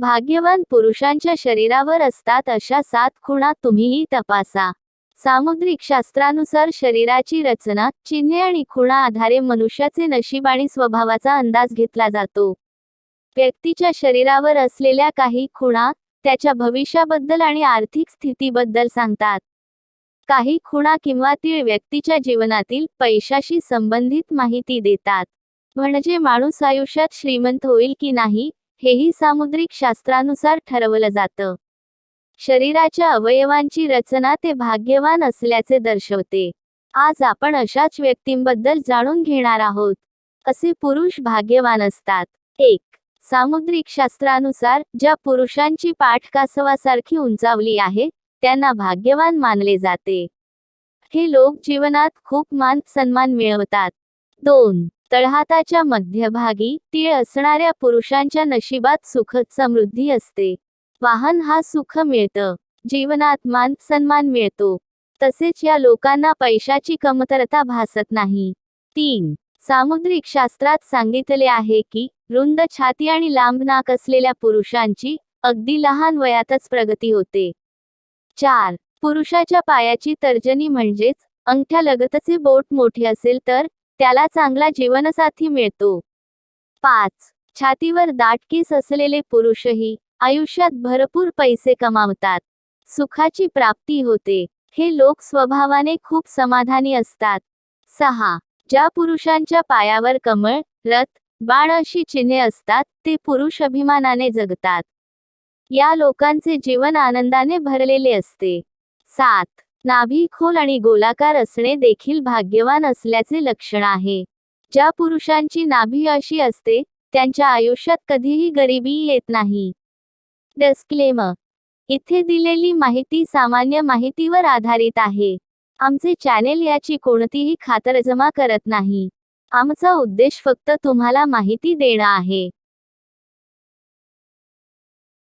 भाग्यवान पुरुषांच्या शरीरावर असतात अशा सात खुणा तुम्हीही तपासा. सामुद्रिक शास्त्रानुसार शरीराची रचना चिन्हे आणि खुणा आधारे मनुष्याचे नशीब आणि स्वभावाचा अंदाज घेतला जातो. व्यक्तीच्या शरीरावर असलेल्या काही खुणा त्याच्या भविष्याबद्दल आणि आर्थिक स्थितीबद्दल सांगतात. काही खुणा किंवा तीळ व्यक्तीच्या जीवनातील पैशाशी संबंधित माहिती देतात. म्हणजे माणूस आयुष्यात श्रीमंत होईल की नाही हेही सामुद्रिक शास्त्रानुसार ठरवलं जातं. शरीराच्या अवयवांची रचना ते भाग्यवान असल्याचे दर्शवते. आज आपण अशाच व्यक्तींबद्दल जाणून घेणार आहोत. असे पुरुष भाग्यवान असतात. एक सामुद्रिक शास्त्रानुसार ज्या पुरुषांची पाठ कासवासारखी उंचावली आहे त्यांना भाग्यवान मानले जाते. हे लोक जीवनात खूप मान सन्मान मिळवतात. दोन तळहाताच्या मध्यभागी तीळ असणाऱ्या पुरुषांच्या नशिबात सुख समृद्धी असते. वाहन हा सुख मिळतं. जीवनात मान सन्मान मिळतो. तसेच या लोकांना पैशाची कमतरता भासत नाही. तीन. सामुद्रिक शास्त्रात सांगितले आहे की रुंद छाती आणि लांब नाक असलेल्या पुरुषांची अगदी लहान वयातच प्रगती होते. चार. पुरुषाच्या पायाची तर्जनी म्हणजेच अंगठ्या लगतचे बोट मोठे असेल तर त्याला चांगला जीवनसाथी मिळतो. पाच. छातीवर दाट केस असलेले पुरुषही आयुष्यात भरपूर पैसे कमावतात. सुखाची प्राप्ती होते. हे लोक स्वभावाने खूप समाधानी असतात. सहा. ज्या पुरुषांच्या पायावर कमळ रथ बाण अशी चिन्हे असतात ते पुरुष अभिमानाने जगतात. या लोकांचे जीवन आनंदाने भरलेले असते. सात. नाभी खोल आणि गोलाकार असणे देखील भाग्यवान असल्याचे लक्षण आहे. ज्या पुरुषांची नाभी अशी असते त्यांच्या आयुष्यात कधीही गरिबी येत नाही. डस्क्लेम इथे दिलेली माहिती सामान्य माहितीवर आधारित आहे. आमचे चॅनेल याची कोणतीही खातरजमा करत नाही. आमचा उद्देश फक्त तुम्हाला माहिती देणं आहे.